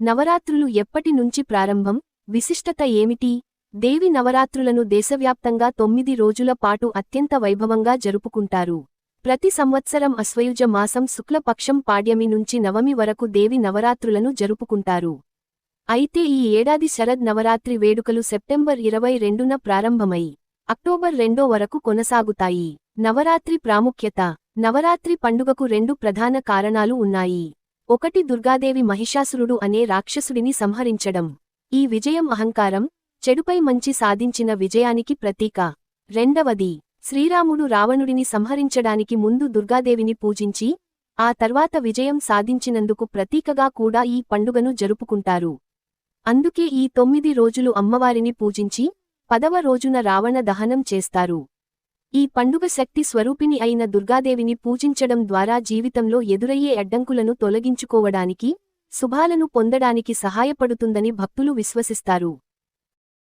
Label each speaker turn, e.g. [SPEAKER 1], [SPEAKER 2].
[SPEAKER 1] నవరాత్రులు ఎప్పటి నుంచి ప్రారంభం? విశిష్టత ఏమిటి? దేవి నవరాత్రులను దేశవ్యాప్తంగా తొమ్మిది రోజుల పాటు అత్యంత వైభవంగా జరుపుకుంటారు. ప్రతి సంవత్సరం అశ్వయుజ మాసం శుక్లపక్షం పాడ్యమి నుంచి నవమి వరకు దేవి నవరాత్రులను జరుపుకుంటారు. అయితే ఈ ఏడాది శరద్ నవరాత్రి వేడుకలు సెప్టెంబర్ ఇరవై రెండున ప్రారంభమై అక్టోబర్ రెండో వరకు కొనసాగుతాయి. నవరాత్రి ప్రాముఖ్యత. నవరాత్రి పండుగకు రెండు ప్రధాన కారణాలు ఉన్నాయి. ఒకటి దుర్గాదేవి మహిషాసురుడు అనే రాక్షసుడిని సంహరించడం. ఈ విజయం అహంకారం చెడుపై మంచి సాధించిన విజయానికి ప్రతీక. రెండవది శ్రీరాముడు రావణుడిని సంహరించడానికి ముందు దుర్గాదేవిని పూజించి ఆ తర్వాత విజయం సాధించినందుకు ప్రతీకగా కూడా ఈ పండుగను జరుపుకుంటారు. అందుకే ఈ తొమ్మిది రోజులు అమ్మవారిని పూజించి పదవ రోజున రావణ దహనం చేస్తారు. ఈ పండుగ శక్తి స్వరూపిణి అయిన దుర్గాదేవిని పూజించడం ద్వారా జీవితంలో ఎదురయ్యే అడ్డంకులను తొలగించుకోవడానికి శుభాలను పొందడానికి సహాయపడుతుందని భక్తులు విశ్వసిస్తారు.